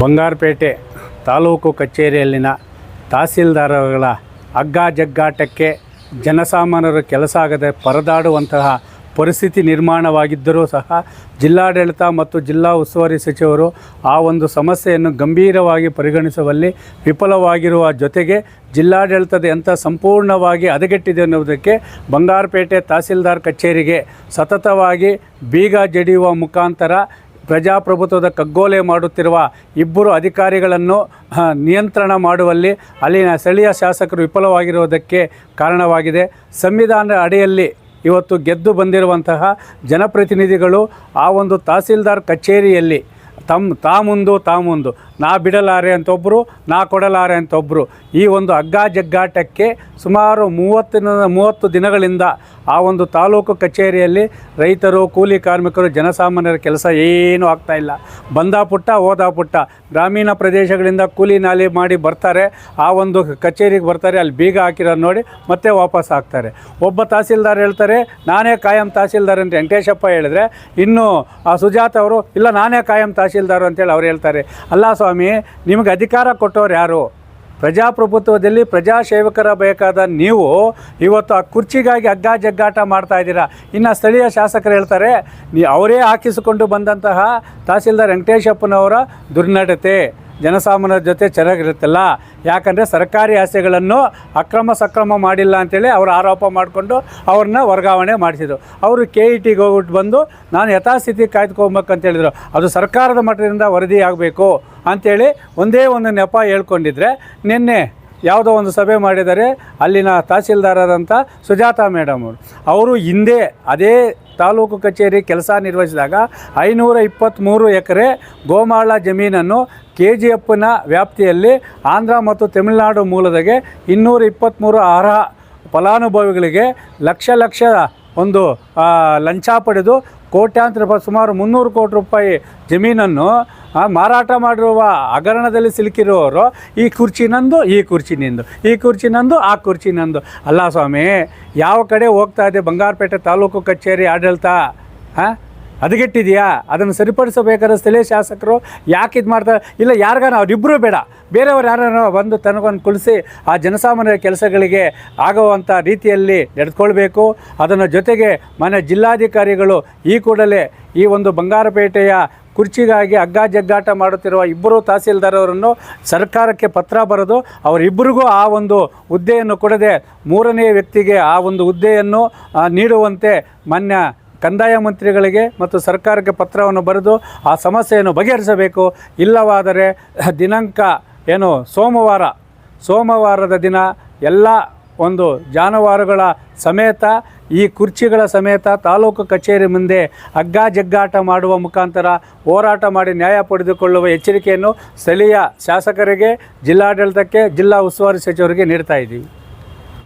ಬಂಗಾರಪೇಟೆ ತಾಲೂಕು ಕಚೇರಿಯಲ್ಲಿನ ತಹಸೀಲ್ದಾರಗಳ ಹಗ್ಗ ಜಗ್ಗಾಟಕ್ಕೆ ಜನಸಾಮಾನ್ಯರು ಕೆಲಸ ಆಗದೆ ಪರದಾಡುವಂತಹ ಪರಿಸ್ಥಿತಿ ನಿರ್ಮಾಣವಾಗಿದ್ದರೂ ಸಹ ಜಿಲ್ಲಾಡಳಿತ ಮತ್ತು ಜಿಲ್ಲಾ ಉಸ್ತುವಾರಿ ಸಚಿವರು ಆ ಒಂದು ಸಮಸ್ಯೆಯನ್ನು ಗಂಭೀರವಾಗಿ ಪರಿಗಣಿಸುವಲ್ಲಿ ವಿಫಲವಾಗಿರುವ ಜೊತೆಗೆ ಜಿಲ್ಲಾಡಳಿತದ ಎಂಥ ಸಂಪೂರ್ಣವಾಗಿ ಹದಗೆಟ್ಟಿದೆ ಎನ್ನುವುದಕ್ಕೆ ಬಂಗಾರಪೇಟೆ ತಹಸೀಲ್ದಾರ್ ಕಚೇರಿಗೆ ಸತತವಾಗಿ ಬೀಗ ಜಡಿಯುವ ಮುಖಾಂತರ ಪ್ರಜಾಪ್ರಭುತ್ವದ ಕಗ್ಗೋಲೆ ಮಾಡುತ್ತಿರುವ ಇಬ್ಬರು ಅಧಿಕಾರಿಗಳನ್ನು ನಿಯಂತ್ರಣ ಮಾಡುವಲ್ಲಿ ಅಲ್ಲಿನ ಸ್ಥಳೀಯ ಶಾಸಕರು ವಿಫಲವಾಗಿರುವುದಕ್ಕೆ ಕಾರಣವಾಗಿದೆ. ಸಂವಿಧಾನದ ಅಡಿಯಲ್ಲಿ ಇವತ್ತು ಗೆದ್ದು ಬಂದಿರುವಂತಹ ಜನಪ್ರತಿನಿಧಿಗಳು ಆ ಒಂದು ತಹಸೀಲ್ದಾರ್ ಕಚೇರಿಯಲ್ಲಿ ತಮ್ಮ ತಾ ಮುಂದು ತಾ ಮುಂದು ನಾ ಬಿಡಲಾರೆ ಅಂತ ಒಬ್ಬರು ನಾ ಕೊಡಲಾರೆ ಅಂತ ಒಬ್ಬರು ಈ ಒಂದು ಹಗ್ಗ ಜಗ್ಗಾಟಕ್ಕೆ ಸುಮಾರು ಮೂವತ್ತಿನ ಮೂವತ್ತು ದಿನಗಳಿಂದ ಆ ಒಂದು ತಾಲೂಕು ಕಚೇರಿಯಲ್ಲಿ ರೈತರು, ಕೂಲಿ ಕಾರ್ಮಿಕರು, ಜನಸಾಮಾನ್ಯರ ಕೆಲಸ ಏನೂ ಇಲ್ಲ. ಬಂದ ಪುಟ್ಟ, ಹೋದ ಪುಟ್ಟ. ಗ್ರಾಮೀಣ ಪ್ರದೇಶಗಳಿಂದ ಕೂಲಿ ನಾಲಿ ಮಾಡಿ ಬರ್ತಾರೆ. ಆ ಒಂದು ಕಚೇರಿಗೆ ಬರ್ತಾರೆ. ಅಲ್ಲಿ ಬೀಗ ಹಾಕಿರೋದು ನೋಡಿ ಮತ್ತೆ ವಾಪಸ್ ಹಾಕ್ತಾರೆ ಒಬ್ಬ ತಹಸೀಲ್ದಾರ್ ಹೇಳ್ತಾರೆ, ನಾನೇ ಕಾಯಂ ತಹಸೀಲ್ದಾರ್ ಅಂತ ವೆಂಕಟೇಶಪ್ಪ ಹೇಳಿದ್ರೆ, ಇನ್ನು ಆ ಸುಜಾತ ಅವರು, ಇಲ್ಲ, ನಾನೇ ಕಾಯಂ ತಹಸೀಲ್ದಾರ್ ಅಂತೇಳಿ ಅವ್ರು ಹೇಳ್ತಾರೆ. ಅಲ್ಲ ಸ್ವಾಮಿ, ನಿಮಗೆ ಅಧಿಕಾರ ಕೊಟ್ಟವ್ರು ಯಾರು? ಪ್ರಜಾಪ್ರಭುತ್ವದಲ್ಲಿ ಪ್ರಜಾಸೇವಕರ ಬೇಕಾದ ನೀವು ಇವತ್ತು ಆ ಕುರ್ಚಿಗಾಗಿ ಹಗ್ಗ ಜಗ್ಗಾಟ ಮಾಡ್ತಾ ಇದ್ದೀರಾ? ಇನ್ನು ಸ್ಥಳೀಯ ಶಾಸಕರು ಹೇಳ್ತಾರೆ, ನೀ ಅವರೇ ಹಾಕಿಸಿಕೊಂಡು ಬಂದಂತಹ ತಹಸೀಲ್ದಾರ್ ವೆಂಕಟೇಶಪ್ಪನವರ ದುರ್ನಡತೆ. ಜನಸಾಮಾನ್ಯರ ಜೊತೆ ಚೆನ್ನಾಗಿರುತ್ತಲ್ಲ? ಯಾಕಂದರೆ ಸರ್ಕಾರಿ ಆಸೆಗಳನ್ನು ಅಕ್ರಮ ಸಕ್ರಮ ಮಾಡಿಲ್ಲ ಅಂತೇಳಿ ಅವರು ಆರೋಪ ಮಾಡಿಕೊಂಡು ಅವ್ರನ್ನ ವರ್ಗಾವಣೆ ಮಾಡಿಸಿದರು. ಅವರು ಕೆ ಇ ಟಿಗೆ ಹೋಗ್ಬಿಟ್ಟು ಬಂದು, ನಾನು ಯಥಾಸ್ಥಿತಿ ಕಾಯ್ದುಕೊಬೇಕಂತ ಹೇಳಿದರು. ಅದು ಸರ್ಕಾರದ ಮಟ್ಟದಿಂದ ವರದಿ ಆಗಬೇಕು ಅಂಥೇಳಿ ಒಂದೇ ಒಂದು ನೆಪ ಹೇಳ್ಕೊಂಡಿದ್ರೆ, ನಿನ್ನೆ ಯಾವುದೋ ಒಂದು ಸಭೆ ಮಾಡಿದರೆ ಅಲ್ಲಿನ ತಹಸೀಲ್ದಾರರಾದಂಥ ಸುಜಾತ ಮೇಡಮ್ ಅವರು ಹಿಂದೆ ಅದೇ ತಾಲೂಕು ಕಚೇರಿ ಕೆಲಸ ನಿರ್ವಹಿಸಿದಾಗ ಐನೂರ ಇಪ್ಪತ್ತ್ಮೂರು ಎಕರೆ ಗೋಮಾಳ ಜಮೀನನ್ನು ಕೆ ಜಿ ಎಫ್ನ ವ್ಯಾಪ್ತಿಯಲ್ಲಿ ಆಂಧ್ರ ಮತ್ತು ತಮಿಳುನಾಡು ಮೂಲದಾಗೆ ಇನ್ನೂರ ಇಪ್ಪತ್ತ್ಮೂರು ಅರ್ಹ ಫಲಾನುಭವಿಗಳಿಗೆ ಲಕ್ಷ ಲಕ್ಷ ಒಂದು ಲಂಚ ಪಡೆದು ಕೋಟ್ಯಾಂತರ ಸುಮಾರು ಮುನ್ನೂರು ಕೋಟಿ ರೂಪಾಯಿ ಜಮೀನನ್ನು ಮಾರಾಟ ಮಾಡಿರುವ ಹಗರಣದಲ್ಲಿ ಸಿಲುಕಿರುವವರು ಈ ಕುರ್ಚಿ ನಂದು, ಈ ಕುರ್ಚಿ ನಿಂದು, ಈ ಕುರ್ಚಿ ನಂದು, ಆ ಕುರ್ಚಿ ನಂದು. ಅಲ್ಲ ಸ್ವಾಮಿ, ಯಾವ ಕಡೆ ಹೋಗ್ತಾ ಇದೆ ಬಂಗಾರಪೇಟೆ ತಾಲೂಕು ಕಚೇರಿ ಆಡಳಿತ? ಹಾಂ ಹದಗೆಟ್ಟಿದೆಯಾ? ಅದನ್ನು ಸರಿಪಡಿಸಬೇಕಾದ್ರೆ ಸ್ಥಳೀಯ ಶಾಸಕರು ಯಾಕೆ ಇದು ಮಾಡ್ತಾರೆ ಇಲ್ಲ, ಯಾರಿಗಾನ ಅವರಿಬ್ಬರು ಬೇಡ. ಬೇರೆಯವ್ರು ಯಾರು ಬಂದು ತನಗೊಂದು ಕುಳಿಸಿ ಆ ಜನಸಾಮಾನ್ಯರ ಕೆಲಸಗಳಿಗೆ ಆಗುವಂಥ ರೀತಿಯಲ್ಲಿ ನಡೆದುಕೊಳ್ಬೇಕು. ಅದನ್ನು ಜೊತೆಗೆ ಮನೆ ಜಿಲ್ಲಾಧಿಕಾರಿಗಳು ಈ ಕೂಡಲೇ ಈ ಒಂದು ಬಂಗಾರಪೇಟೆಯ ಕುರ್ಚಿಗಾಗಿ ಹಗ್ಗ ಜಗ್ಗಾಟ ಮಾಡುತ್ತಿರುವ ಇಬ್ಬರು ತಹಸೀಲ್ದಾರವರನ್ನು ಸರ್ಕಾರಕ್ಕೆ ಪತ್ರ ಬರೆದು ಅವರಿಬ್ಬರಿಗೂ ಆ ಒಂದು ಹುದ್ದೆಯನ್ನು ಕೊಡದೆ ಮೂರನೇ ವ್ಯಕ್ತಿಗೆ ಆ ಒಂದು ಹುದ್ದೆಯನ್ನು ನೀಡುವಂತೆ ಮಾನ್ಯ ಕಂದಾಯ ಮಂತ್ರಿಗಳಿಗೆ ಮತ್ತು ಸರ್ಕಾರಕ್ಕೆ ಪತ್ರವನ್ನು ಬರೆದು ಆ ಸಮಸ್ಯೆಯನ್ನು ಬಗೆಹರಿಸಬೇಕು. ಇಲ್ಲವಾದರೆ ದಿನಾಂಕ ಏನು, ಸೋಮವಾರ, ಸೋಮವಾರದ ದಿನ ಎಲ್ಲ ಒಂದು ಜಾನುವಾರುಗಳ ಸಮೇತ ಈ ಕುರ್ಚಿಗಳ ಸಮೇತ ತಾಲೂಕು ಕಚೇರಿ ಮುಂದೆ ಹಗ್ಗ ಜಗ್ಗಾಟ ಮಾಡುವ ಮುಖಾಂತರ ಹೋರಾಟ ಮಾಡಿ ನ್ಯಾಯ ಪಡೆದುಕೊಳ್ಳುವ ಎಚ್ಚರಿಕೆಯನ್ನು ಸ್ಥಳೀಯ ಶಾಸಕರಿಗೆ, ಜಿಲ್ಲಾಡಳಿತಕ್ಕೆ, ಜಿಲ್ಲಾ ಉಸ್ತುವಾರಿ ಸಚಿವರಿಗೆ ನೀಡ್ತಾ ಇದ್ದೀವಿ.